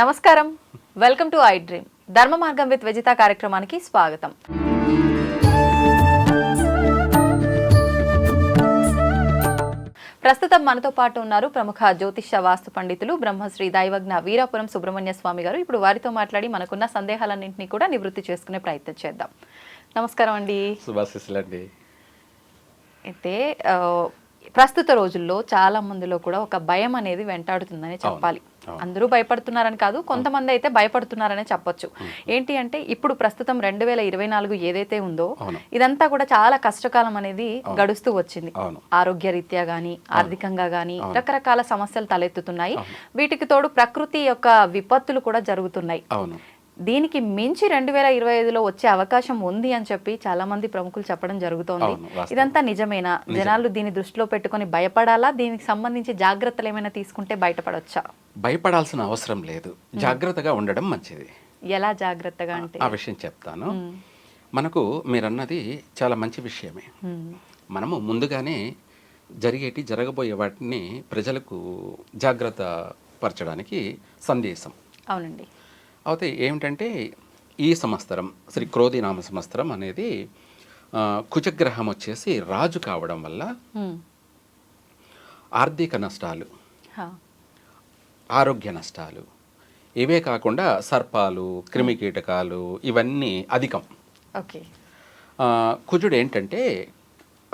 నమస్కారం. Welcome to I dream ధర్మ మార్గం విత్ విజిత కార్యక్రమానికి స్వాగతం. ప్రస్తుతం మనతో పాటు ఉన్నారు ప్రముఖ జ్యోతిష వాస్తు పండితులు బ్రహ్మశ్రీ దైవజ్ఞ వీరాపురం సుబ్రహ్మణ్య స్వామి గారు. ఇప్పుడు వారితో మాట్లాడి మనకున్న సందేహాలన్నింటినీ కూడా నివృత్తి చేసుకునే ప్రయత్నం చేద్దాం. నమస్కారం అండి. శుభాశిస్సులండి. అయితే ప్రస్తుత రోజుల్లో చాలా మందిలో కూడా ఒక భయం అనేది వెంటాడుతుందని చెప్పాలి. అందరూ భయపడుతున్నారని కాదు కొంతమంది అయితే భయపడుతున్నారనే చెప్పొచ్చు. ఏంటి అంటే ఇప్పుడు ప్రస్తుతం రెండు వేల ఇరవై నాలుగు ఏదైతే ఉందో. ఇదంతా కూడా చాలా కష్టకాలం అనేది గడుస్తూ వచ్చింది. ఆరోగ్య రీత్యా గానీ ఆర్థికంగా గానీ రకరకాల సమస్యలు తలెత్తుతున్నాయి. వీటికి తోడు ప్రకృతి యొక్క విపత్తులు కూడా జరుగుతున్నాయి. దీనికి మించి రెండు వేల ఇరవై ఐదులో వచ్చే అవకాశం ఉంది అని చెప్పి చాలా మంది ప్రముఖులు చెప్పడం జరుగుతోంది. ఇదంతా నిజమేనా? జనాలు దీన్ని దృష్టిలో పెట్టుకొని భయపడాలా? దీనికి సంబంధించి జాగ్రత్తలు ఏమైనా తీసుకుంటే బయటపడొచ్చా? భయపడాల్సిన అవసరం లేదు. జాగ్రత్తగా ఉండడం మంచిది. ఎలా జాగ్రత్తగా అంటే? ఆ విషయం చెప్తాను. మనకు మీరన్నది చాలా మంచి విషయమే. మనము ముందుగానే జరిగేటి జరగబోయే వాటిని ప్రజలకు జాగ్రత్త పరచడానికి సందేశం. అవునండి. అయితే ఏమిటంటే ఈ సంవత్సరం శ్రీ క్రోధి నామ సంవత్సరం అనేది కుజగ్రహం వచ్చేసి రాజు కావడం వల్ల ఆర్థిక నష్టాలు ఆరోగ్య నష్టాలు. ఇవే కాకుండా సర్పాలు క్రిమికీటకాలు ఇవన్నీ అధికం. ఓకే. కుజుడు ఏంటంటే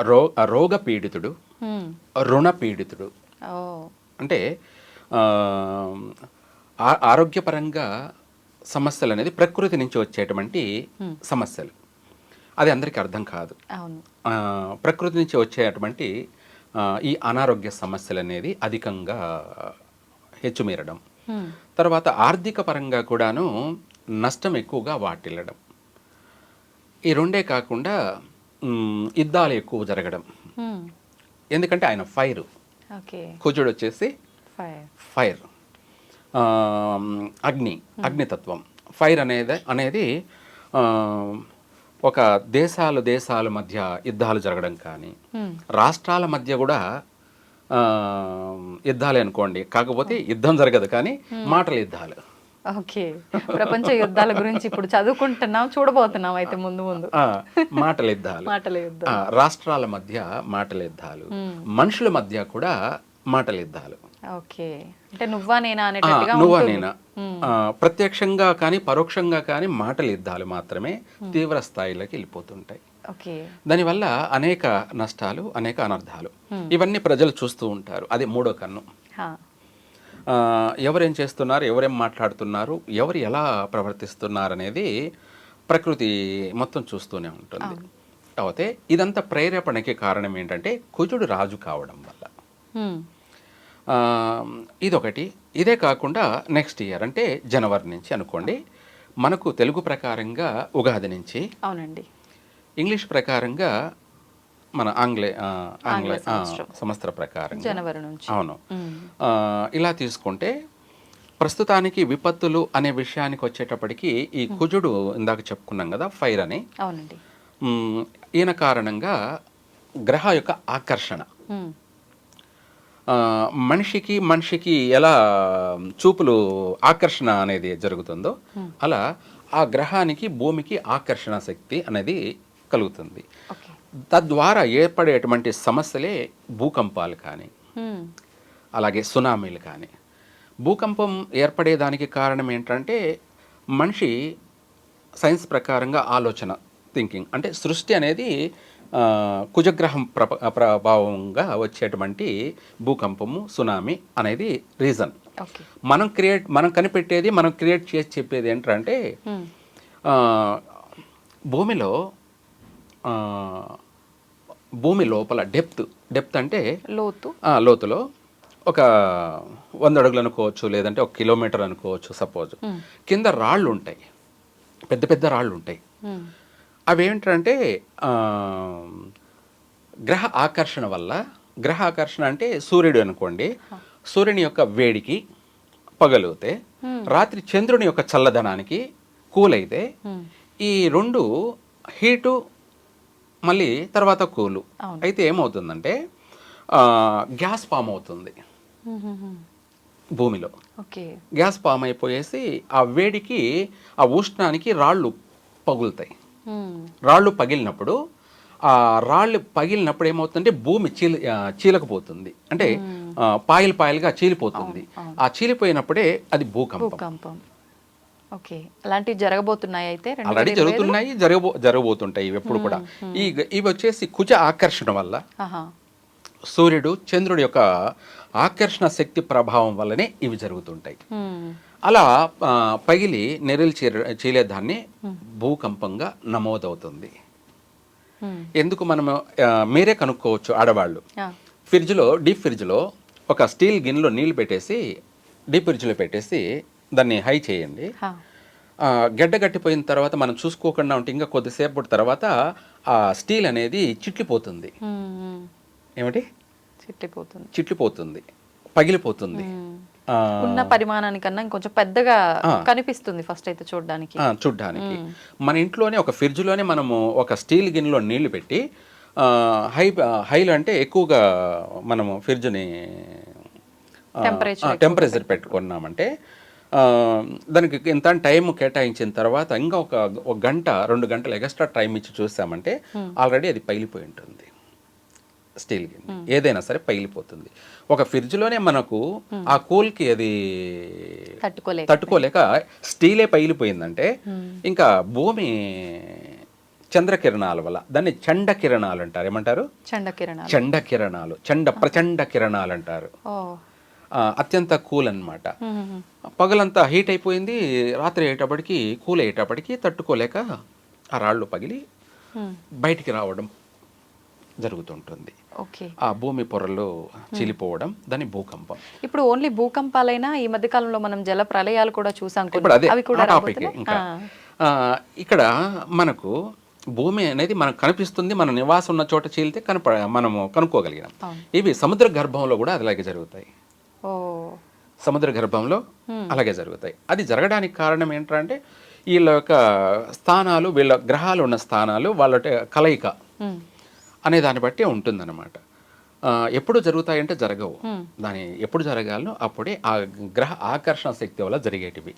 రో రోగ పీడితుడు రుణ పీడితుడు. అంటే ఆరోగ్యపరంగా సమస్యలు అనేది ప్రకృతి నుంచి వచ్చేటువంటి సమస్యలు. అది అందరికీ అర్థం కాదు. ప్రకృతి నుంచి వచ్చేటువంటి ఈ అనారోగ్య సమస్యలు అనేది అధికంగా హెచ్చుమీరడం. తర్వాత ఆర్థిక పరంగా కూడాను నష్టం ఎక్కువగా వాటిల్లడం. ఈ రెండే కాకుండా యుద్ధాలు ఎక్కువ జరగడం. ఎందుకంటే ఆయన ఫైర్. కుజుడు వచ్చేసి ఫైర్. అగ్ని అగ్నితత్వం. ఫైర్ అనేది అనేది ఒక దేశాలు దేశాల మధ్య యుద్ధాలు జరగడం కానీ రాష్ట్రాల మధ్య కూడా యుద్ధాలే అనుకోండి. కాకపోతే యుద్ధం జరగదు కానీ మాటల యుద్ధాలు. ఓకే. ప్రపంచ యుద్ధాల గురించి ఇప్పుడు చదువుకుంటున్నాం చూడబోతున్నాం అయితే ముందు ముందు. మాటల యుద్ధాలు. మాటల యుద్ధం. ఆ, రాష్ట్రాల మధ్య మాటల యుద్ధాలు. మనుషుల మధ్య కూడా మాటల యుద్ధాలు. ఓకే. అంటే నువ్వా నేనా అనేటట్టుగా నువ్వా. నేనా? ఆ, ప్రత్యక్షంగా కానీ పరోక్షంగా కానీ మాటల యుద్ధాలు మాత్రమే తీవ్ర స్థాయిలోకి వెళ్ళిపోతుంటాయి. దానివల్ల అనేక నష్టాలు అనేక అనర్థాలు. ఇవన్నీ ప్రజలు చూస్తూ ఉంటారు. అది మూడో కన్ను. ఎవరేం చేస్తున్నారు ఎవరేం మాట్లాడుతున్నారు ఎవరు ఎలా ప్రవర్తిస్తున్నారు అనేది ప్రకృతి మొత్తం చూస్తూనే ఉంటుంది. అయితే ఇదంతా ప్రేరేపణకి కారణం ఏంటంటే కుజుడు రాజు కావడం వల్ల. ఇదొకటి. ఇదే కాకుండా నెక్స్ట్ ఇయర్ అంటే జనవరి నుంచి అనుకోండి మనకు తెలుగు ప్రకారంగా ఉగాది నుంచి అవునండి. ఇంగ్లీష్ ప్రకారంగా మన ఆంగ్లే ఆంగ్ల సంవత్సరం. ప్రకారం జనవరి నుంచి. అవును. ఇలా తీసుకుంటే ప్రస్తుతానికి విపత్తులు అనే విషయానికి వచ్చేటప్పటికి ఈ కుజుడు ఇందాక చెప్పుకున్నాం కదా ఫైర్ అని అవునండి ఈయన కారణంగా గ్రహ యొక్క ఆకర్షణ. మనిషికి మనిషికి ఎలా చూపులు ఆకర్షణ అనేది జరుగుతుందో అలా ఆ గ్రహానికి భూమికి ఆకర్షణ శక్తి అనేది కలుగుతుంది. తద్వారా ఏర్పడేటువంటి సమస్యలే భూకంపాలు కానీ అలాగే సునామీలు కానీ. భూకంపం ఏర్పడేదానికి కారణం ఏంటంటే మనిషి సైన్స్ ప్రకారంగా ఆలోచన థింకింగ్ అంటే సృష్టి అనేది కుజగ్రహం ప్రభ ప్రభావంగా వచ్చేటువంటి భూకంపము సునామీ అనేది రీజన్. మనం క్రియేట్ మనం కనిపెట్టేది మనం క్రియేట్ చేసి చెప్పేది ఏంటంటే భూమిలో భూమి లోపల డెప్త్ డెప్త్ అంటే? లోతు. లోతులో. ఒక వంద అడుగులు అనుకోవచ్చు లేదంటే ఒక కిలోమీటర్ అనుకోవచ్చు సపోజ్. కింద రాళ్ళు ఉంటాయి. పెద్ద పెద్ద రాళ్ళు ఉంటాయి. అవి ఏంటంటే గ్రహ ఆకర్షణ వల్ల గ్రహ ఆకర్షణ అంటే సూర్యుడు అనుకోండి. సూర్యుని యొక్క వేడికి పగలితే రాత్రి చంద్రుని యొక్క చల్లదనానికి కూల్ అయితే హ్మ్, ఈ రెండు హీటు మళ్ళీ తర్వాత కూలు. అయితే ఏమవుతుందంటే గ్యాస్ ఫామ్ అవుతుంది. భూమిలో. ఓకే. గ్యాస్ ఫామ్ అయిపోయేసి ఆ వేడికి ఆ ఉష్ణానికి రాళ్ళు పగులుతాయి. రాళ్ళు పగిలినప్పుడు ఆ రాళ్ళు పగిలినప్పుడు ఏమవుతుందంటే భూమి చీల చీలకపోతుంది. అంటే పాయలు పాయలుగా చీలిపోతుంది. ఆ చీలిపోయినప్పుడే అది భూకంపం. ఓకే అలాంటివి జరగబోతున్నాయి అయితే రెండు ఆల్రెడీ? జరుగుతున్నాయి జరగబో జరగబోతుంటాయి ఇవి ఎప్పుడు కూడా ఈ ఇవి వచ్చేసి కుజ ఆకర్షణ వల్ల సూర్యుడు చంద్రుడి యొక్క ఆకర్షణ శక్తి ప్రభావం వల్లనే ఇవి జరుగుతుంటాయి. అలా పగిలి నెరలు చీర చీలేదాన్ని భూకంపంగా నమోదవుతుంది. ఎందుకు మనము ఆ, మీరే కనుక్కోవచ్చు ఆడవాళ్ళు. ఫ్రిడ్జ్లో డీప్ ఫ్రిడ్జ్లో ఒక స్టీల్ గిన్నెలో నీళ్ళు పెట్టేసి డీప్ ఫ్రిడ్జ్లో పెట్టేసి దాన్ని హై చేయండి. గడ్డ గట్టిపోయిన తర్వాత మనం చూసుకోకుండా ఉంటే ఇంకా కొద్దిసేపటి తర్వాత ఆ స్టీల్ అనేది చిట్లిపోతుంది. ఏమిటి? చిట్లిపోతుంది. చిట్లిపోతుంది. పగిలిపోతుంది. ఉన్న పరిమాణానికన్నా ఇంకొంచెం పెద్దగా కనిపిస్తుంది ఫస్ట్ అయితే చూడడానికి. చూడ్డానికి. మన ఇంట్లోనే ఒక ఫ్రిడ్జ్లోనే మనము ఒక స్టీల్ గిన్నెలో నీళ్ళు పెట్టి హై హైలో అంటే ఎక్కువగా మనము ఫ్రిడ్జ్ని టెంపరేచర్ పెట్టుకున్నామంటే దానికి ఇంత టైం కేటాయించిన తర్వాత ఇంకా ఒక ఒక గంట రెండు గంటలు ఎక్స్ట్రా టైం ఇచ్చి చూసామంటే ఆల్రెడీ అది పగిలిపోయి ఉంటుంది. స్టీల్ గిన్నె. ఏదైనా సరే పగిలిపోతుంది. ఒక ఫ్రిడ్జ్లోనే మనకు ఆ కూల్కి అది తట్టుకోలేక తట్టుకోలేక స్టీలే పగిలిపోయిందంటే ఇంకా భూమి చంద్రకిరణాల వల్ల దాన్ని చండ కిరణాలు అంటారు. ఏమంటారు? చండ కిరణాలు. చండ కిరణాలు. చండ ప్రచండ కిరణాలు అంటారు. అత్యంత కూల్. మ్మ్. పగలంతా హీట్ అయిపోయింది రాత్రి అయ్యేటప్పటికి కూల్ అయ్యేటప్పటికి తట్టుకోలేక ఆ రాళ్ళు పగిలి. బయటికి రావడం జరుగుతుంటుంది ఓకే ఆ భూమి పొరలు చీలిపోవడం దాని భూకంపం ఇప్పుడు ఓన్లీ భూకంపాలైనా ఈ మధ్య కాలంలో మనం జల ప్రళయాలు కూడా చూసాం అవి కూడా టాపిక్? ఇంకా ఇక్కడ మనకు భూమి అనేది మనకు కనిపిస్తుంది మన నివాసం ఉన్న చోట చీలితే కనప మనము కనుక్కోగలిగినాం. ఇవి సముద్ర గర్భంలో కూడా అలాగే జరుగుతాయి సముద్ర గర్భంలో అలాగే జరుగుతాయి. అది జరగడానికి కారణం ఏంటంటే వీళ్ళ యొక్క స్థానాలు వీళ్ళ గ్రహాలు ఉన్న స్థానాలు వాళ్ళ కలయిక. అనే దాన్ని బట్టి ఉంటుందన్నమాట. ఎప్పుడు జరుగుతాయంటే జరగవు. దాని ఎప్పుడు జరగాలో అప్పుడే ఆ గ్రహ ఆకర్షణ శక్తి వల్ల జరిగేటివి.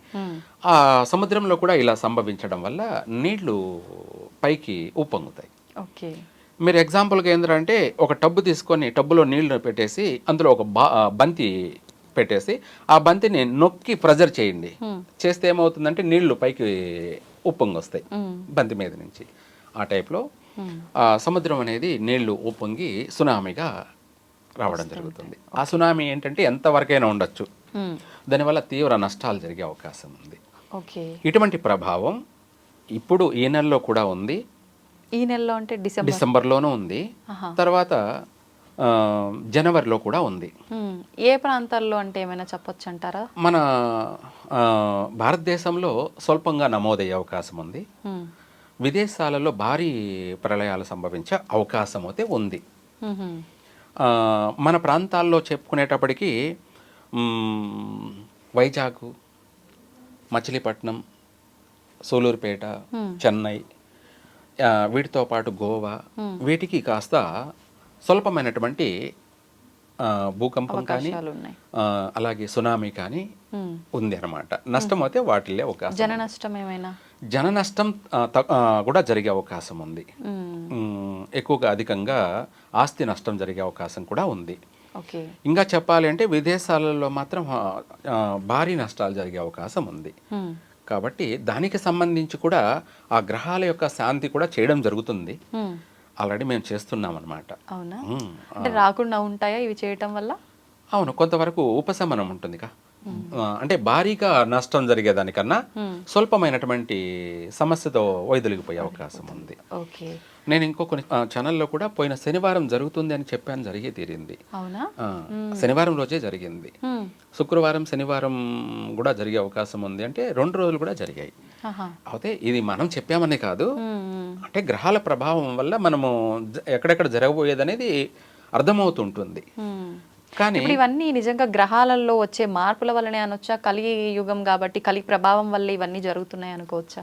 ఆ సముద్రంలో కూడా ఇలా సంభవించడం వల్ల నీళ్ళు పైకి ఉప్పొంగుతాయి. ఓకే. మీరు ఎగ్జాంపుల్గా ఏంటంటే ఒక టబ్బు తీసుకొని టబ్బులో నీళ్ళు పెట్టేసి అందులో ఒక బంతి పెట్టేసి ఆ బంతిని నొక్కి ప్రెజర్ చేయండి. చేస్తే ఏమవుతుందంటే నీళ్ళు పైకి ఉప్పొంగి వస్తాయి. బంతి మీద నుంచి. ఆ టైప్లో సముద్రం అనేది నీళ్ళు ఉప్పొంగి సునామీగా రావడం జరుగుతుంది. ఆ సునామీ ఏంటంటే ఎంతవరకైనా ఉండొచ్చు. దానివల్ల తీవ్ర నష్టాలు జరిగే అవకాశం ఉంది. ఓకే. ఇటువంటి ప్రభావం ఇప్పుడు ఈ నెలలో కూడా ఉంది. ఈ నెలలో అంటే డిసెంబర్. డిసెంబర్లోనూ ఉంది. తర్వాత జనవరిలో కూడా ఉంది. ఏ ప్రాంతాల్లో అంటే ఏమైనా చెప్పొచ్చు అంటారా మన భారతదేశంలో స్వల్పంగా నమోదయ్యే అవకాశం ఉంది. విదేశాలలో భారీ ప్రళయాలు సంభవించే అవకాశం అయితే ఉంది. మన ప్రాంతాల్లో చెప్పుకునేటప్పటికీ వైజాగ్ మచిలీపట్నం సూలూరుపేట చెన్నై వీటితో పాటు గోవా వీటికి కాస్త స్వల్పమైనటువంటి భూకంపం కానీ అలాగే సునామీ కానీ. ఉంది అనమాట నష్టం అయితే వాటిల్లే అవకాశం జన నష్టం ఏమైనా జన నష్టం కూడా జరిగే అవకాశం ఉంది. ఎక్కువగా అధికంగా ఆస్తి నష్టం జరిగే అవకాశం కూడా ఉంది. ఇంకా చెప్పాలి అంటే విదేశాలలో మాత్రం భారీ నష్టాలు జరిగే అవకాశం ఉంది. కాబట్టి దానికి సంబంధించి కూడా ఆ గ్రహాల యొక్క శాంతి కూడా చేయడం జరుగుతుంది. ఆల్రెడీ మేము చేస్తున్నాం అనమాట అవునా అంటే రాకుండా ఉంటాయా ఇవి చేయటం వల్ల? అవును కొంతవరకు ఉపశమనం ఉంటుందిగా. అంటే భారీగా నష్టం జరిగేదానికన్నా. స్వల్పమైనటువంటి సమస్యతో వైదొలిగిపోయే అవకాశం ఉంది. ఓకే. నేను ఇంకో కొన్ని ఛానల్లో కూడా పోయిన శనివారం జరుగుతుంది అని చెప్పాను జరిగి తీరింది. శనివారం రోజే జరిగింది. శుక్రవారం శనివారం కూడా జరిగే అవకాశం ఉంది. అంటే రెండు రోజులు కూడా జరిగాయి. అయితే ఇది మనం చెప్పామని కాదు. అంటే గ్రహాల ప్రభావం వల్ల మనము ఎక్కడెక్కడ జరగబోయేది అనేది అర్థమవుతుంటుంది. కానీ ఇవన్నీ నిజంగా గ్రహాలలో వచ్చే మార్పుల వల్లనే అనొచ్చా? కలి యుగం కాబట్టి కలి ప్రభావం వల్ల ఇవన్నీ జరుగుతున్నాయి అనుకోవచ్చా?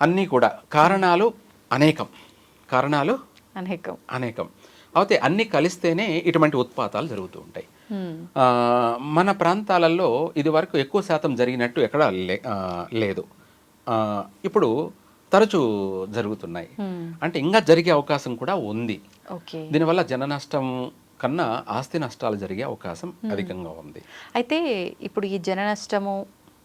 అన్నీ కూడా. కారణాలు అనేకం. కారణాలు అనేకం. అనేకం. అయితే అన్నీ కలిస్తేనే ఇటువంటి ఉత్పాతాలు జరుగుతూ ఉంటాయి. మన ప్రాంతాలలో ఇది వరకు ఎక్కువ శాతం జరిగినట్టు ఎక్కడ లేదు. ఇప్పుడు తరచూ జరుగుతున్నాయి. అంటే ఇంకా జరిగే అవకాశం కూడా ఉంది. ఓకే. దీనివల్ల జన నష్టం కన్నా ఆస్తి నష్టాలు జరిగే అవకాశం అధికంగా ఉంది. అయితే ఇప్పుడు ఈ జన నష్టము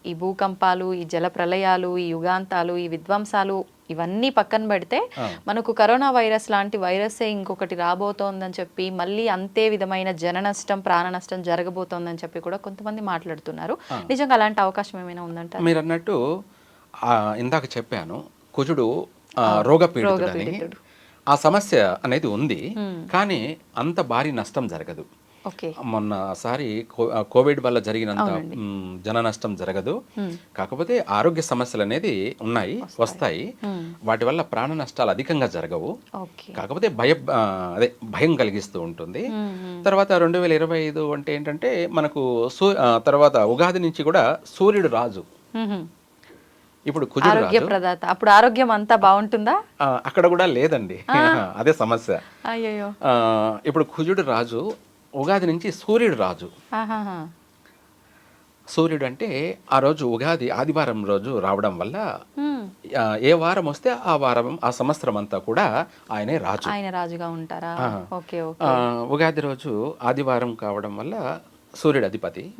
ఈ భూకంపాలు ఈ జల ప్రళయాలు ఈ యుగాంతాలు ఈ విధ్వంసాలు ఇవన్నీ పక్కన పెడితే. మనకు కరోనా వైరస్ లాంటి వైరసే ఇంకొకటి రాబోతోందని చెప్పి మళ్ళీ అంతే విధమైన జన నష్టం ప్రాణ నష్టం జరగబోతోందని చెప్పి కూడా కొంతమంది మాట్లాడుతున్నారు. నిజంగా అలాంటి అవకాశం ఏమైనా ఉందంటారు? మీరు అన్నట్టు ఇందాక చెప్పాను కుజుడు రోగపీడితుడని. రోగపీడితుడు. ఆ సమస్య అనేది ఉంది కానీ అంత భారీ నష్టం జరగదు. మొన్నసారి కోవిడ్ వల్ల జరిగినంత జన నష్టం జరగదు. కాకపోతే ఆరోగ్య సమస్యలు అనేది ఉన్నాయి వస్తాయి. వాటి వల్ల ప్రాణ నష్టాలు అధికంగా జరగవు. కాకపోతే భయ అదే భయం కలిగిస్తూ ఉంటుంది. తర్వాత రెండు వేల ఇరవై ఐదు అంటే ఏంటంటే మనకు తర్వాత ఉగాది నుంచి కూడా సూర్యుడు రాజు. ఇప్పుడు ఆరోగ్య ప్రదాత అప్పుడు ఆరోగ్యం అంతా బాగుంటుందా? అక్కడ కూడా లేదండి. అదే సమస్య. ఇప్పుడు కుజుడు రాజు ఉగాది నుంచి సూర్యుడు రాజు. సూర్యుడు అంటే ఆ రోజు ఉగాది ఆదివారం రోజు రావడం వల్ల ఏ వారం వస్తే ఆ వారం ఆ సంవత్సరం అంతా కూడా ఆయనే రాజు. ఆయన రాజుగా ఉంటారా? ఓకే ఉగాది రోజు ఆదివారం కావడం వల్ల సూర్యుడు అధిపతి.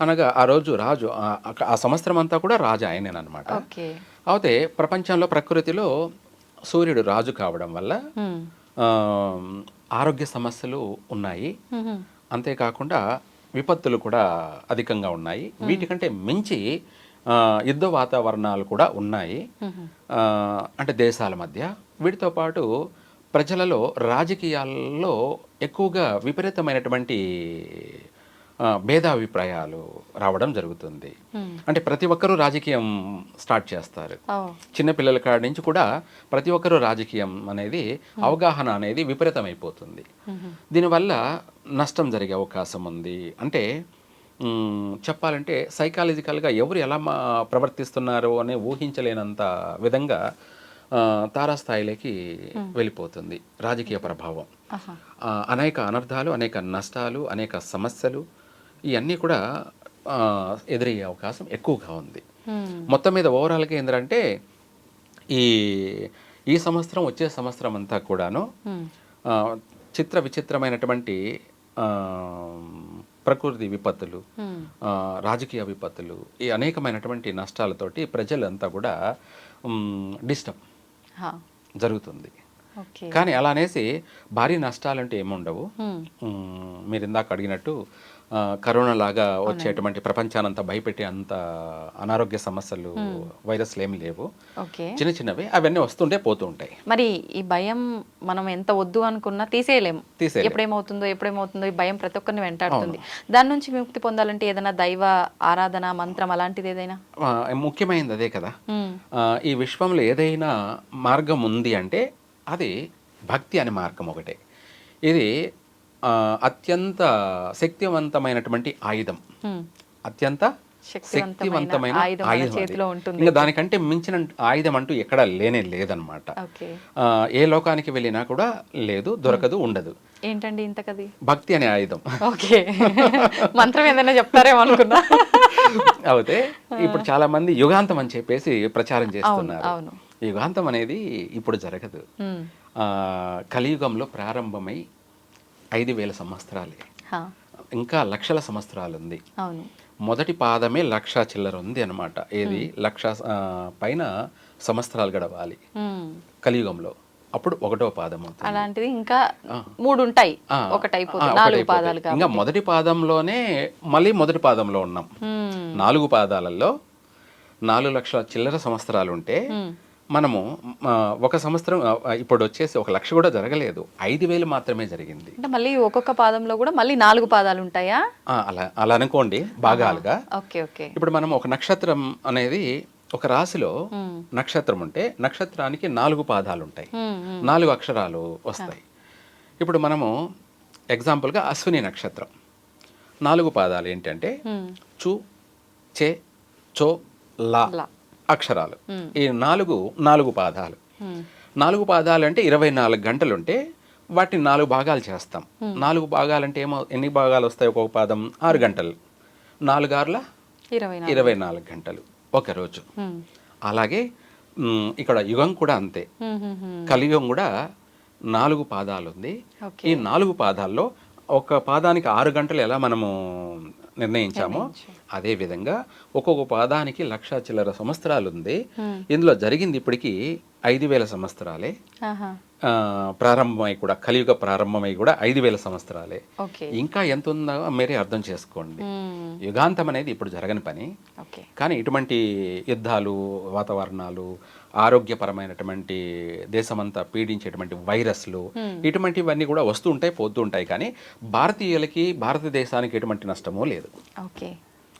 అనగా ఆ రోజు రాజు ఆ- సంవత్సరం అంతా కూడా రాజు ఆయనేనమాట అయితే ప్రపంచంలో ప్రకృతిలో సూర్యుడు రాజు కావడం వల్ల ఆరోగ్య సమస్యలు ఉన్నాయి. అంతేకాకుండా విపత్తులు కూడా అధికంగా ఉన్నాయి. వీటికంటే మించి యుద్ధ వాతావరణాలు కూడా ఉన్నాయి. అంటే దేశాల మధ్య. వీటితో పాటు ప్రజలలో రాజకీయాల్లో ఎక్కువగా విపరీతమైనటువంటి భేదాభిప్రాయాలు రావడం జరుగుతుంది. అంటే ప్రతి ఒక్కరూ రాజకీయం స్టార్ట్ చేస్తారు. చిన్నపిల్లల కాడి నుంచి కూడా ప్రతి ఒక్కరూ రాజకీయం అనేది అవగాహన అనేది విపరీతమైపోతుంది. దీనివల్ల నష్టం జరిగే అవకాశం ఉంది. అంటే చెప్పాలంటే సైకాలజికల్గా ఎవరు ఎలా మా ప్రవర్తిస్తున్నారో అని ఊహించలేనంత విధంగా తారాస్థాయిలోకి వెళ్ళిపోతుంది రాజకీయ ప్రభావం. అనేక అనర్థాలు అనేక నష్టాలు అనేక సమస్యలు ఇవన్నీ కూడా ఎదురయ్యే అవకాశం ఎక్కువగా ఉంది. మొత్తం మీద ఓవరాల్గా ఏంటంటే ఈ ఈ సంవత్సరం వచ్చే సంవత్సరం అంతా కూడాను చిత్ర విచిత్రమైనటువంటి ప్రకృతి విపత్తులు రాజకీయ విపత్తులు ఈ అనేకమైనటువంటి నష్టాలతోటి ప్రజలంతా కూడా డిస్టర్బ్. జరుగుతుంది. కానీ అలా అనేసి భారీ నష్టాలంటే ఏముండవు. మీరు ఇందాక అడిగినట్టు కరోనా లాగా వచ్చేటువంటి ప్రపంచానంతా భయపెట్టే అంత అనారోగ్య సమస్యలు వైరస్లు ఏమి లేవు. చిన్న చిన్నవి అవన్నీ వస్తుంటే పోతూ ఉంటాయి. మరి ఈ భయం మనం ఎంత వద్దు అనుకున్నా తీసేయలేము తీసేయలేం. ఎప్పుడేమవుతుందో ఎప్పుడేమవుతుందో ఈ భయం ప్రతి ఒక్కరిని వెంటాడుతుంది. దాని నుంచి విముక్తి పొందాలంటే ఏదైనా దైవ ఆరాధన మంత్రం అలాంటిది ఏదైనా? ముఖ్యమైనది అదే కదా. ఈ విశ్వంలో ఏదైనా మార్గం ఉంది అంటే అది భక్తి అనే మార్గం ఒకటే. ఇది అత్యంత శక్తివంతమైనటువంటి ఆయుధం. అత్యంత శక్తివంతమైన ఆయుధం ఇంకా దానికంటే మించిన ఆయుధం అంటూ ఎక్కడా లేనే లేదనమాట ఏ లోకానికి వెళ్ళినా కూడా లేదు దొరకదు ఉండదు. ఏంటండి ఇంతకది భక్తి అనే ఆయుధం. ఓకే. మంత్రం ఏదైనా చెప్తారేమో అనుకున్నా. అయితే ఇప్పుడు చాలా మంది యుగాంతం అని చెప్పేసి ప్రచారం చేస్తున్నారు. యుగాంతం అనేది ఇప్పుడు జరగదు. కలియుగంలో ప్రారంభమై ఐదు వేల సంవత్సరాలే. ఇంకా లక్షల సంవత్సరాలు ఉంది మొదటి పాదమే లక్ష చిల్లర ఉంది అనమాట ఏది? లక్ష పైన సంవత్సరాలు గడవాలి. కలియుగంలో. అప్పుడు ఒకటో పాదం అవుతుంది. అలాంటిది ఇంకా మూడు ఉంటాయి నాలుగు. పాదాలు ఇంకా మొదటి పాదంలోనే మళ్ళీ మొదటి పాదంలో ఉన్నాం. నాలుగు పాదాలలో నాలుగు లక్షల చిల్లర సంవత్సరాలు ఉంటే మనము ఒక సంవత్సరం ఇప్పుడు వచ్చేసి ఒక లక్ష కూడా జరగలేదు. ఐదు వేలు మాత్రమే జరిగింది. అంటే మళ్ళీ ఒక్కొక్క పాదంలో కూడా మళ్ళీ నాలుగు పాదాలు ఉంటాయా? అలా అలా అనుకోండి భాగాలుగా. Okay okay. ఇప్పుడు మనం ఒక నక్షత్రం అనేది ఒక రాశిలో నక్షత్రం ఉంటే నక్షత్రానికి నాలుగు పాదాలు ఉంటాయి. నాలుగు అక్షరాలు వస్తాయి. ఇప్పుడు మనము ఎగ్జాంపుల్గా అశ్విని నక్షత్రం. నాలుగు పాదాలు ఏంటంటే. చు చే చో లా. అక్షరాలు ఈ నాలుగు నాలుగు పాదాలు. నాలుగు పాదాలు అంటే ఇరవై నాలుగు గంటలు ఉంటే వాటిని నాలుగు భాగాలు చేస్తాం నాలుగు భాగాలంటే ఏమో ఎన్ని భాగాలు వస్తాయి ఒక్కొక్క పాదం ఆరు గంటలు నాలుగు ఆరుల ఇరవై నాలుగు ఇరవై నాలుగు గంటలు ఒక రోజు మ్మ్. అలాగే ఇక్కడ యుగం కూడా అంతే. కలియుగం కూడా నాలుగు పాదాలు ఉంది. ఈ నాలుగు పాదాల్లో ఒక పాదానికి ఆరు గంటలు ఎలా మనము నిర్ణయించామో అదే విధంగా ఒక్కొక్క పాదానికి లక్ష చిల్లర సంవత్సరాలు ఉంది ఇందులో జరిగింది ఇప్పటికీ ఐదు వేల సంవత్సరాలే. ప్రారంభమై కూడా కలియుగ ప్రారంభమై కూడా ఐదు వేల సంవత్సరాలే. ఇంకా ఎంత ఉందో మీరే అర్థం చేసుకోండి. యుగాంతం అనేది ఇప్పుడు జరగని పని. కానీ ఇటువంటి యుద్ధాలు వాతావరణాలు ఆరోగ్యపరమైనటువంటి దేశమంతా పీడించేటువంటి వైరస్లు ఇటువంటివన్నీ కూడా వస్తూ ఉంటాయి పోతూ ఉంటాయి. కానీ భారతీయులకి భారతదేశానికి ఎటువంటి నష్టమూ లేదు. ఓకే.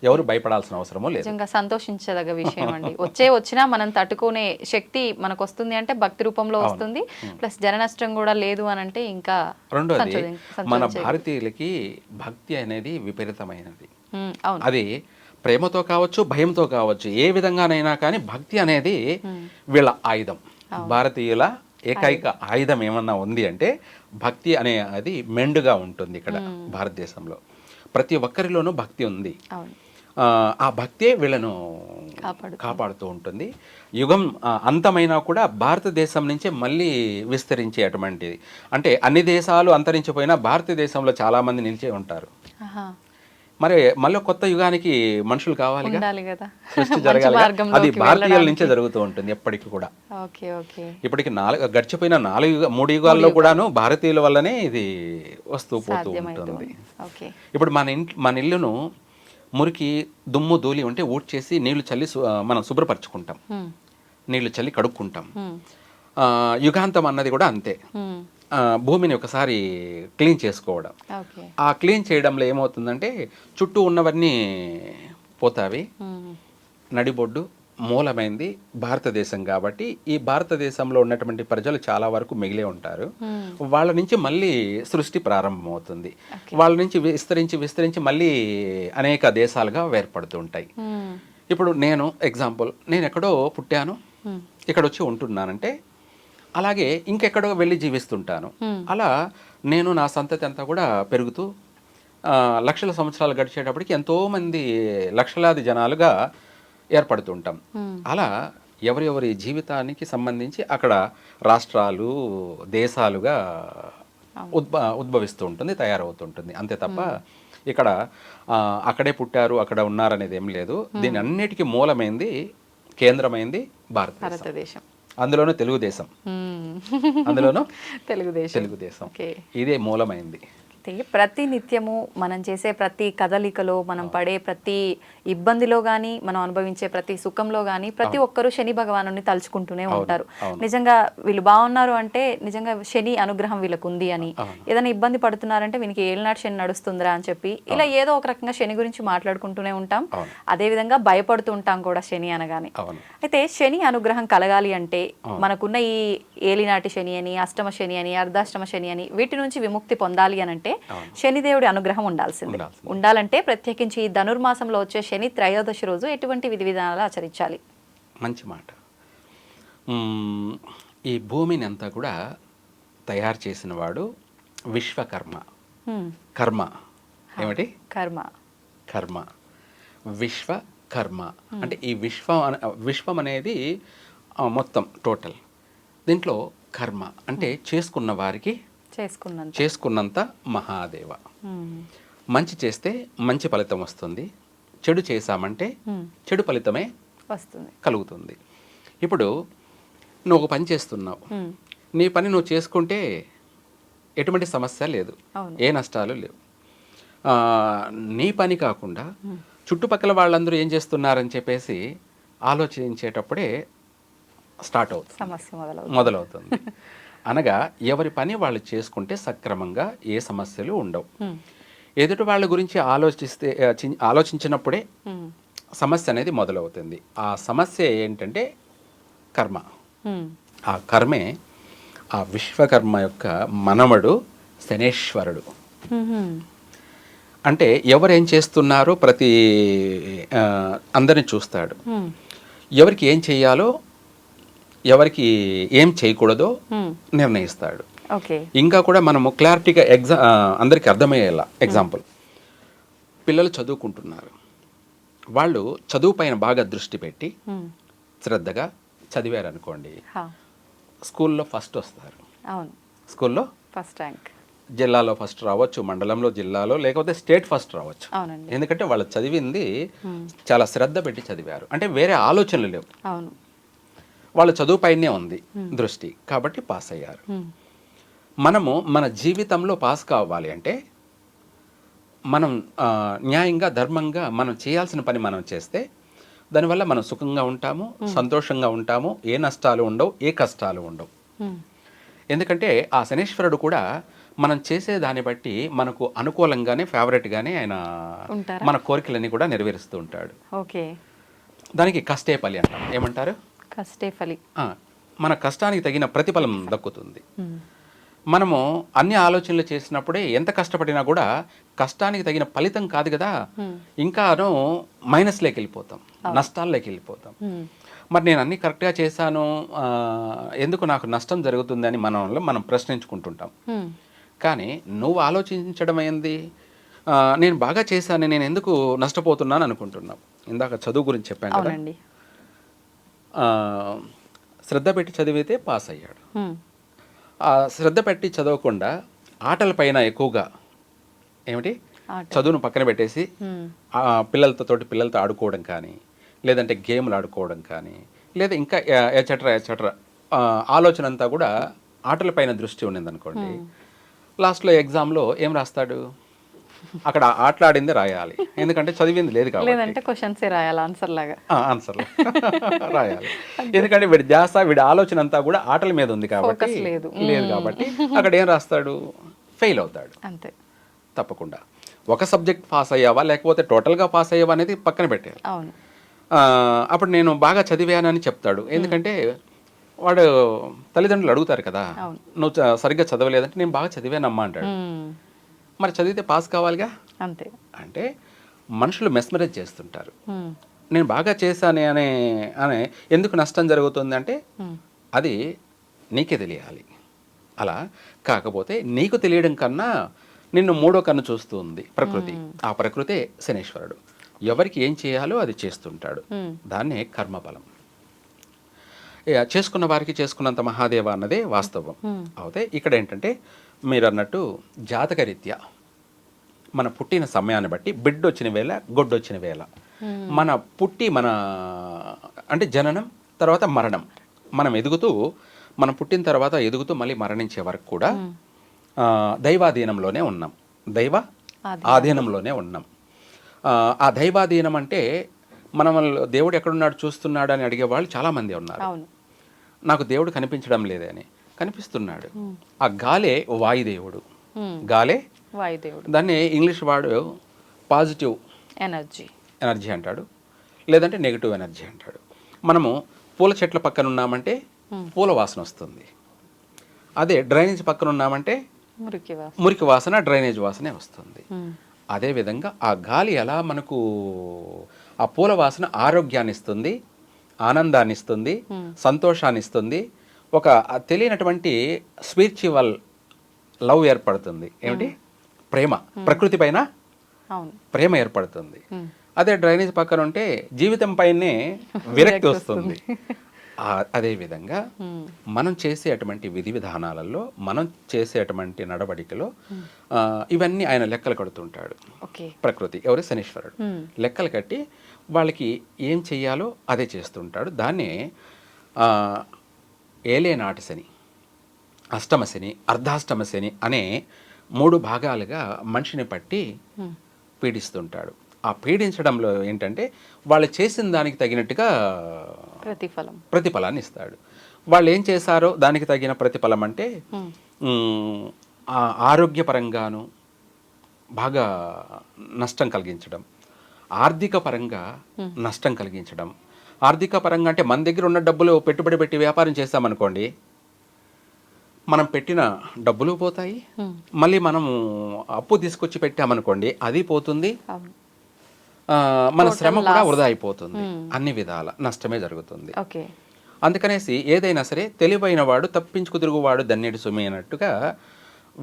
ఎవరు భయపడాల్సిన అవసరమూ లేదు. నిజంగా సంతోషించదగ్గ విషయం అండి వచ్చే వచ్చినా మనం తట్టుకునే శక్తి మనకు వస్తుంది అంటే భక్తి రూపంలో వస్తుంది. ప్లస్ జన నష్టం కూడా లేదు అని అంటే ఇంకా రెండోది మన భారతీయులకి భక్తి అనేది విపరీతమైనది. అది ప్రేమతో కావచ్చు భయంతో కావచ్చు ఏ విధంగానైనా కానీ భక్తి అనేది వీళ్ళ ఆయుధం. భారతీయుల ఏకైక ఆయుధం. ఏమన్నా ఉంది అంటే భక్తి అనే అది మెండుగా ఉంటుంది ఇక్కడ భారతదేశంలో. ప్రతి ఒక్కరిలోనూ భక్తి ఉంది. ఆ, భక్తే వీళ్ళను కాపాడు కాపాడుతూ ఉంటుంది. యుగం అంతమైనా కూడా భారతదేశం నుంచే మళ్ళీ విస్తరించే అటువంటిది అంటే అన్ని దేశాలు అంతరించిపోయినా భారతదేశంలో చాలామంది నిలిచే ఉంటారు. మరి మళ్ళీ కొత్త యుగానికి మనుషులు సృష్టి మంచి జరగాలి అది భారతీయుల. నుంచే జరుగుతూ ఉంటుంది ఎప్పటికి కూడా. ఇప్పటికి నాలుగు గడిచిపోయిన నాలుగు మూడు యుగాల్లో కూడాను భారతీయుల వల్లనే ఇది వస్తూ పోతూ ఉంటుంది. ఇప్పుడు మన ఇంట్ మన ఇల్లును మురికి దుమ్ము ధూళి ఉంటే ఊడ్చేసి నీళ్ళు చల్లి మనం శుభ్రపరచుకుంటాం. నీళ్ళు చల్లి కడుక్కుంటాం. యుగాంతం అన్నది కూడా అంతే. భూమిని ఒకసారి క్లీన్ చేసుకోవడం. ఆ క్లీన్ చేయడంలో ఏమవుతుందంటే చుట్టూ ఉన్నవన్నీ పోతావి. నడిబొడ్డు మూలమైంది భారతదేశం కాబట్టి ఈ భారతదేశంలో ఉన్నటువంటి ప్రజలు చాలా వరకు మిగిలే ఉంటారు. మ్మ్. వాళ్ళ నుంచి మళ్ళీ సృష్టి ప్రారంభమవుతుంది. వాళ్ళ నుంచి విస్తరించి విస్తరించి మళ్ళీ అనేక దేశాలుగా వేర్పడుతూ ఉంటాయి. మ్మ్. ఇప్పుడు నేను ఎగ్జాంపుల్ నేను ఎక్కడో పుట్టాను. మ్మ్. ఇక్కడ వచ్చి ఉంటున్నానంటే అలాగే ఇంకెక్కడో వెళ్ళి జీవిస్తుంటాను. అలా నేను నా సంతతి అంతా కూడా పెరుగుతూ లక్షల సంవత్సరాలు గడిచేటప్పటికి ఎంతోమంది లక్షలాది జనాలుగా ఏర్పడుతుంటాం. అలా ఎవరెవరి జీవితానికి సంబంధించి అక్కడ రాష్ట్రాలు దేశాలుగా ఉద్భ ఉద్భవిస్తూ ఉంటుంది తయారవుతుంటుంది. అంతే తప్ప ఇక్కడ అక్కడే పుట్టారు అక్కడ ఉన్నారనేది ఏం లేదు. దీని అన్నిటికీ మూలమైంది కేంద్రమైంది భారతదేశం. భారతదేశం. అందులోనూ తెలుగుదేశం. అందులోనూ తెలుగుదేశం. తెలుగుదేశం. ఇదే మూలమైంది. అయితే ప్రతి నిత్యము మనం చేసే ప్రతి కదలికలో మనం పడే ప్రతి ఇబ్బందిలో కానీ మనం అనుభవించే ప్రతి సుఖంలో కానీ ప్రతి ఒక్కరూ శని భగవాను తలుచుకుంటూనే ఉంటారు. నిజంగా వీళ్ళు బాగున్నారు అంటే నిజంగా శని అనుగ్రహం వీళ్ళకు ఉంది అని ఏదైనా ఇబ్బంది పడుతున్నారంటే వీనికి ఏళ్ళనాటి శని నడుస్తుందిరా అని చెప్పి ఇలా ఏదో ఒక రకంగా శని గురించి మాట్లాడుకుంటూనే ఉంటాం. అవును. అదే విధంగా భయపడుతూ ఉంటాం కూడా శని అనగానే. అయితే శని అనుగ్రహం కలగాలి అంటే మనకున్న ఈ ఏలినాటి శని అని అష్టమ శని అని అర్ధాష్టమ శని అని వీటి నుంచి విముక్తి పొందాలి అని అంటే శనిదేవుడి అనుగ్రహం ఉండాల్సిందే. ఉండాలంటే ప్రత్యేకించి ఈ ధనుర్మాసంలో వచ్చే శని త్రయోదశి రోజు ఎటువంటి విధి విధానాలు ఆచరించాలి? మంచి మాట. ఈ భూమిని అంతా కూడా తయారు చేసిన వాడు విశ్వకర్మ. కర్మ. ఏమిటి? కర్మ. కర్మ. విశ్వకర్మ. అంటే ఈ విశ్వం విశ్వం అనేది మొత్తం టోటల్. దీంట్లో కర్మ. అంటే చేసుకున్న వారికి చేసుకున్నంత. చేసుకున్నంత మహాదేవ. మంచి చేస్తే మంచి ఫలితం వస్తుంది. చెడు చేశామంటే. చెడు ఫలితమే వస్తుంది. కలుగుతుంది. ఇప్పుడు నువ్వు ఒక పని చేస్తున్నావు. నీ పని నువ్వు చేసుకుంటే ఎటువంటి సమస్య లేదు. ఏ నష్టాలు లేవు. నీ పని కాకుండా చుట్టుపక్కల వాళ్ళందరూ ఏం చేస్తున్నారని చెప్పేసి ఆలోచించేటప్పుడే స్టార్ట్ అవుతుంది. సమస్య మొదలవుతుంది. అనగా ఎవరి పని వాళ్ళు చేసుకుంటే సక్రమంగా ఏ సమస్యలు ఉండవు. ఎదుటి వాళ్ళ గురించి ఆలోచిస్తే ఆలోచించినప్పుడే. సమస్య అనేది మొదలవుతుంది ఆ సమస్య ఏంటంటే కర్మ. ఆ కర్మే ఆ విశ్వకర్మ యొక్క మనవడు శనేశ్వరుడు. అంటే ఎవరేం చేస్తున్నారో ప్రతి అందరిని చూస్తాడు. ఎవరికి ఏం చేయాలో ఎవరికి ఏం చేయకూడదో హ్మ్. నిర్ణయిస్తాడు. ఓకే ఇంకా కూడా మనము క్లారిటీగా ఎగ్జా అందరికీ అర్థమయ్యేలా. ఎగ్జాంపుల్ పిల్లలు చదువుకుంటున్నారు. వాళ్ళు చదువు పైన బాగా దృష్టి పెట్టి మ్మ్. శ్రద్ధగా చదివారు అనుకోండి. స్కూల్లో ఫస్ట్ వస్తారు. స్కూల్లో? First rank. జిల్లాలో ఫస్ట్ రావచ్చు మండలంలో జిల్లాలో లేకపోతే స్టేట్ ఫస్ట్ రావచ్చు. ఎందుకంటే వాళ్ళు చదివింది చాలా శ్రద్ధ పెట్టి చదివారు. అంటే వేరే ఆలోచనలు లేవు. అవును. వాళ్ళ చదువు పైనే ఉంది దృష్టి. కాబట్టి పాస్ అయ్యారు. మ్మ్. మనము మన జీవితంలో పాస్ కావాలి అంటే మనం న్యాయంగా ధర్మంగా మనం చేయాల్సిన పని మనం చేస్తే దానివల్ల మనం సుఖంగా ఉంటాము సంతోషంగా ఉంటాము ఏ నష్టాలు ఉండవు ఏ కష్టాలు ఉండవు. ఎందుకంటే ఆ శనీశ్వరుడు కూడా మనం చేసే దాన్ని బట్టి మనకు అనుకూలంగానే ఫేవరెట్గానే ఆయన? మన కోరికలన్నీ కూడా నెరవేరుస్తూ ఉంటాడు. ఓకే. దానికి కష్టే ఫలి అంటాం. ఏమంటారు? కష్టే ఫలి. మన కష్టానికి తగిన ప్రతిఫలం దక్కుతుంది. మ్మ్. మనము అన్ని ఆలోచనలు చేసినప్పుడే ఎంత కష్టపడినా కూడా కష్టానికి తగిన ఫలితం కాదు కదా. ఇంకాను మైనస్లోకి వెళ్ళిపోతాం నష్టాల్లోకి వెళ్ళిపోతాం. మ్మ్. మరి నేను అన్ని కరెక్ట్గా చేశాను ఎందుకు నాకు నష్టం జరుగుతుందని మనలో మనం ప్రశ్నించుకుంటుంటాం. కానీ నువ్వు ఆలోచించడం ఏంది? నేను బాగా చేశాను నేను ఎందుకు నష్టపోతున్నాను అనుకుంటున్నావు? ఇందాక చదువు గురించి చెప్పాను కదా. శ్రద్ధ పెట్టి చదివితే పాస్ అయ్యాడు. ఆ శ్రద్ధ పెట్టి చదవకుండా ఆటలపైన ఎక్కువగా ఏమిటి. చదువును పక్కన పెట్టేసి పిల్లలతో తోటి పిల్లలతో ఆడుకోవడం కానీ లేదంటే గేమ్లు ఆడుకోవడం కానీ లేదా ఇంకా ఎచట్రా ఎచట్రా ఆలోచన అంతా కూడా ఆటలపైన దృష్టి ఉండింది అనుకోండి లాస్ట్లో ఎగ్జామ్లో ఏం రాస్తాడు? అక్కడ ఆటలాడింది రాయాలి. ఎందుకంటే చదివింది లేదు కాబట్టి. లేదంటే క్వశ్చన్స్ రాయాలి ఆన్సర్ లాగా. ఆన్సర్ రాయాలి. ఎందుకంటే వీడి ధ్యాస వీడి ఆలోచన అంతా కూడా ఆటల మీద ఉంది కాబట్టి లేదు. లేదు కాబట్టి అక్కడ ఏం రాస్తాడు? ఫెయిల్ అవుతాడు. అంతే. తప్పకుండా. ఒక సబ్జెక్ట్ పాస్ అయ్యావా? లేకపోతే టోటల్గా పాస్ అయ్యావా అనేది పక్కన పెట్టారు అవును. అప్పుడు నేను బాగా చదివానని చెప్తాడు. ఎందుకంటే వాడు తల్లిదండ్రులు అడుగుతారు కదా. నువ్వు సరిగ్గా చదవలేదంటే నేను బాగా చదివానమ్మా అంటాడు. మరి చదివితే పాస్ కావాలిగా? అంతే. అంటే మనుషులు మెస్మరైజ్ చేస్తుంటారు. నేను బాగా చేశానే అనే అనే ఎందుకు నష్టం జరుగుతుంది అంటే. అది నీకే తెలియాలి. అలా కాకపోతే నీకు తెలియడం కన్నా నిన్ను మూడో కన్ను చూస్తూ ఉంది ప్రకృతి. ఆ ప్రకృతే శనేశ్వరుడు. ఎవరికి ఏం చేయాలో అది చేస్తుంటాడు. దాన్నే కర్మబలం. ఇక చేసుకున్న వారికి చేసుకున్నంత మహాదేవ అన్నదే వాస్తవం. అయితే ఇక్కడ ఏంటంటే మీరు అన్నట్టు జాతకరీత్యా మన పుట్టిన సమయాన్ని బట్టి బిడ్డ వచ్చిన వేళ గొడ్డు వచ్చిన వేళ మన పుట్టి మన అంటే జననం తర్వాత మరణం. మనం ఎదుగుతూ మనం పుట్టిన తర్వాత ఎదుగుతూ మళ్ళీ మరణించే వరకు కూడా ఆ, దైవాధీనంలోనే ఉన్నాం. దైవ ఆధీనం. ఆధీనంలోనే ఉన్నాం. ఆ, దైవాధీనం అంటే మనం దేవుడు ఎక్కడున్నాడు చూస్తున్నాడు అని అడిగే వాళ్ళు చాలామంది ఉన్నారు. నాకు దేవుడు కనిపించడం లేదే అని కనిపిస్తున్నాడు. ఆ గాలే వాయుదేవుడు. గాలే వాయుదేవుడు. దాన్ని ఇంగ్లీష్ వాడు పాజిటివ్ ఎనర్జీ. ఎనర్జీ అంటాడు. లేదంటే నెగిటివ్ ఎనర్జీ అంటాడు. మనము పూల చెట్ల పక్కన ఉన్నామంటే పూల వాసన వస్తుంది. అదే డ్రైనేజ్ పక్కన ఉన్నామంటే మురికి వాసన. డ్రైనేజ్ వాసనే వస్తుంది. మ్మ్. అదేవిధంగా ఆ గాలి ఎలా మనకు ఆ పూల వాసన ఆరోగ్యాన్ని ఇస్తుంది ఆనందాన్ని ఇస్తుంది సంతోషాన్ని ఇస్తుంది ఒక తెలియనటువంటి స్పిరిచువల్ లవ్ ఏర్పడుతుంది. ఏమిటి? ప్రేమ. ప్రకృతి పైన ప్రేమ ఏర్పడుతుంది. అదే డ్రైనేజ్ పక్కన ఉంటే జీవితం పైనే విరక్తి వస్తుంది. అదే విధంగా. మనం చేసేటువంటి విధి విధానాలలో మనం చేసేటువంటి నడవడికలో ఇవన్నీ ఆయన లెక్కలు కడుతుంటాడు. ప్రకృతి. ఎవరు? శనీశ్వరుడు. లెక్కలు కట్టి వాళ్ళకి ఏం చెయ్యాలో అదే చేస్తుంటాడు. దాన్నే ఏలేనాటి శని అష్టమ శని అర్ధాష్టమ శని అనే మూడు భాగాలుగా మనిషిని పట్టి. పీడిస్తుంటాడు. ఆ పీడించడంలో ఏంటంటే వాళ్ళు చేసిన దానికి తగినట్టుగా ప్రతిఫలం. ప్రతిఫలాన్ని ఇస్తాడు. వాళ్ళు ఏం చేశారో దానికి తగిన ప్రతిఫలం అంటే ఆరోగ్యపరంగాను బాగా నష్టం కలిగించడం. ఆర్థిక పరంగా నష్టం కలిగించడం. ఆర్థిక పరంగా అంటే మన దగ్గర ఉన్న డబ్బులు పెట్టుబడి పెట్టి వ్యాపారం చేస్తామనుకోండి మనం పెట్టిన డబ్బులు పోతాయి. మళ్ళీ మనము అప్పు తీసుకొచ్చి పెట్టామనుకోండి అది పోతుంది. మన శ్రమ కూడా వృధా అయిపోతుంది. అన్ని విధాల నష్టమే జరుగుతుంది. అందుకనేసి ఏదైనా సరే తెలివైన వాడు తప్పించుకు తిరుగువాడు దన్నేటి సుమి అన్నట్టుగా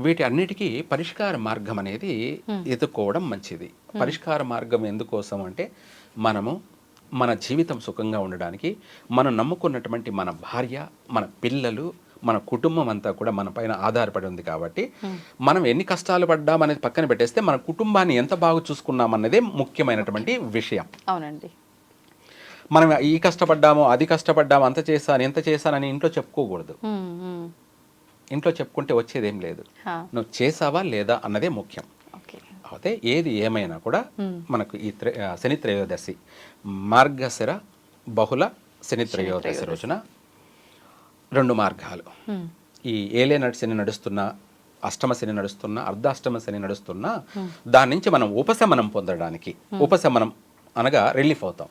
వీటి అన్నిటికీ పరిష్కార మార్గం అనేది ఎదుర్కోవడం మంచిది. పరిష్కార మార్గం ఎందుకోసం అంటే మనము మన జీవితం సుఖంగా ఉండడానికి మనం నమ్ముకున్నటువంటి మన భార్య మన పిల్లలు మన కుటుంబం అంతా కూడా మన పైన ఆధారపడి ఉంది కాబట్టి మనం ఎన్ని కష్టాలు పడ్డాం అనేది పక్కన పెట్టేస్తే మన కుటుంబాన్ని ఎంత బాగా చూసుకున్నాం అన్నదే ముఖ్యమైనటువంటి విషయం. అవునండి. మనం ఈ కష్టపడ్డాము అది కష్టపడ్డాము అంత చేశాను ఎంత చేశానని ఇంట్లో చెప్పుకోకూడదు. ఇంట్లో చెప్పుకుంటే వచ్చేదేం లేదు. నువ్వు చేసావా లేదా అన్నదే ముఖ్యం. అయితే ఏది ఏమైనా కూడా. మనకు ఈ శని త్రయోదశి. మార్గశిర బహుళ శని త్రయోదశి రోజున రెండు మార్గాలు. ఈ ఏలే శని నడుస్తున్న అష్టమ శని నడుస్తున్న అర్ధాష్టమ శని నడుస్తున్న దాని నుంచి మనం ఉపశమనం పొందడానికి ఉపశమనం అనగా రిలీఫ్ అవుతాం.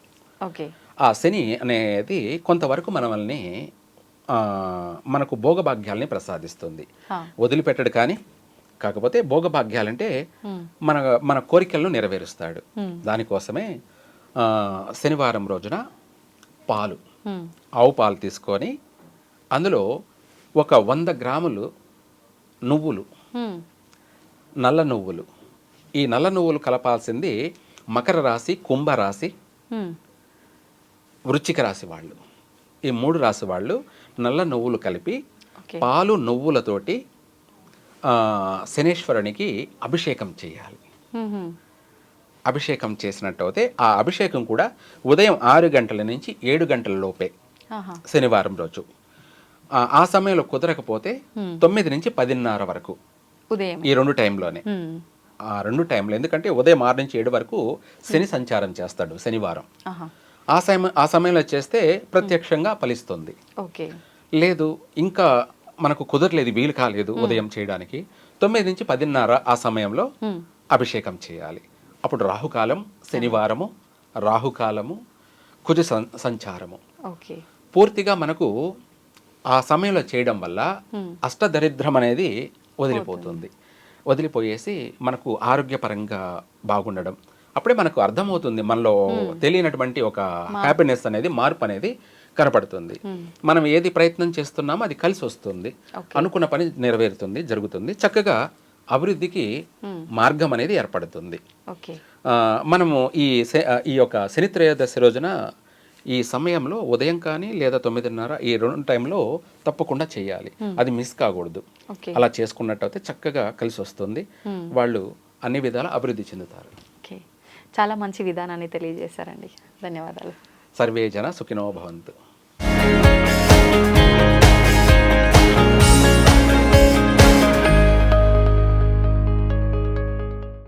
ఆ శని అనేది కొంతవరకు మనల్ని ఆ, మనకు భోగభాగ్యాల్ని ప్రసాదిస్తుంది. వదిలిపెట్టడు కానీ కాకపోతే భోగభాగ్యాలంటే మన మన కోరికలను నెరవేరుస్తాడు. దానికోసమే శనివారం రోజున పాలు. ఆవు పాలు తీసుకొని అందులో ఒక వంద గ్రాములు నువ్వులు. నల్ల నువ్వులు. ఈ నల్ల నువ్వులు కలపాల్సింది మకర రాశి కుంభ రాశి ఉమ్, వృచ్చిక రాశి వాళ్ళు. ఈ మూడు రాశి వాళ్ళు నల్ల నువ్వులు కలిపి పాలు నువ్వులతోటి శనేశ్వరునికి అభిషేకం చేయాలి. అభిషేకం చేసినట్టు అయితే ఆ అభిషేకం కూడా ఉదయం ఆరు గంటల నుంచి ఏడు గంటల లోపే శనివారం రోజు. ఆ, సమయంలో కుదరకపోతే. తొమ్మిది నుంచి పదిన్నర వరకు ఉదయం. ఈ రెండు టైంలోనే. ఆ రెండు టైంలో ఎందుకంటే ఉదయం ఆరు నుంచి ఏడు వరకు శని సంచారం చేస్తాడు శనివారం. ఆ సమయం ఆ సమయంలో చేస్తే ప్రత్యక్షంగా ఫలిస్తుంది. ఓకే. లేదు ఇంకా మనకు కుదరలేదు వీలు కాలేదు ఉదయం చేయడానికి. తొమ్మిది నుంచి పదిన్నర ఆ సమయంలో అభిషేకం చేయాలి. అప్పుడు రాహుకాలం శనివారము రాహుకాలము కుజ సం- సంచారము. పూర్తిగా మనకు ఆ సమయంలో చేయడం వల్ల. అష్టదరిద్రం అనేది వదిలిపోతుంది. వదిలిపోయేసి మనకు ఆరోగ్యపరంగా బాగుండడం. అప్పుడే మనకు అర్థమవుతుంది మనలో తెలియనటువంటి ఒక హ్యాపీనెస్ అనేది మార్పు అనేది కనపడుతుంది. మనం ఏది ప్రయత్నం చేస్తున్నామో అది కలిసి వస్తుంది. అనుకున్న పని నెరవేరుతుంది జరుగుతుంది. చక్కగా అభివృద్ధికి. మార్గం అనేది ఏర్పడుతుంది. మనము ఈ ఈ యొక్క శని త్రయోదశి రోజున ఈ సమయంలో ఉదయం కానీ లేదా తొమ్మిదిన్నర ఈ రెండు టైంలో తప్పకుండా చేయాలి. అది మిస్ కాకూడదు. అలా చేసుకున్నట్టయితే చక్కగా కలిసి వస్తుంది. వాళ్ళు అన్ని విధాల అభివృద్ధి చెందుతారు. ఓకే. చాలా మంచి విధానాన్ని తెలియజేశారండి. ధన్యవాదాలు. సర్వే జన సుఖినో భవంతు.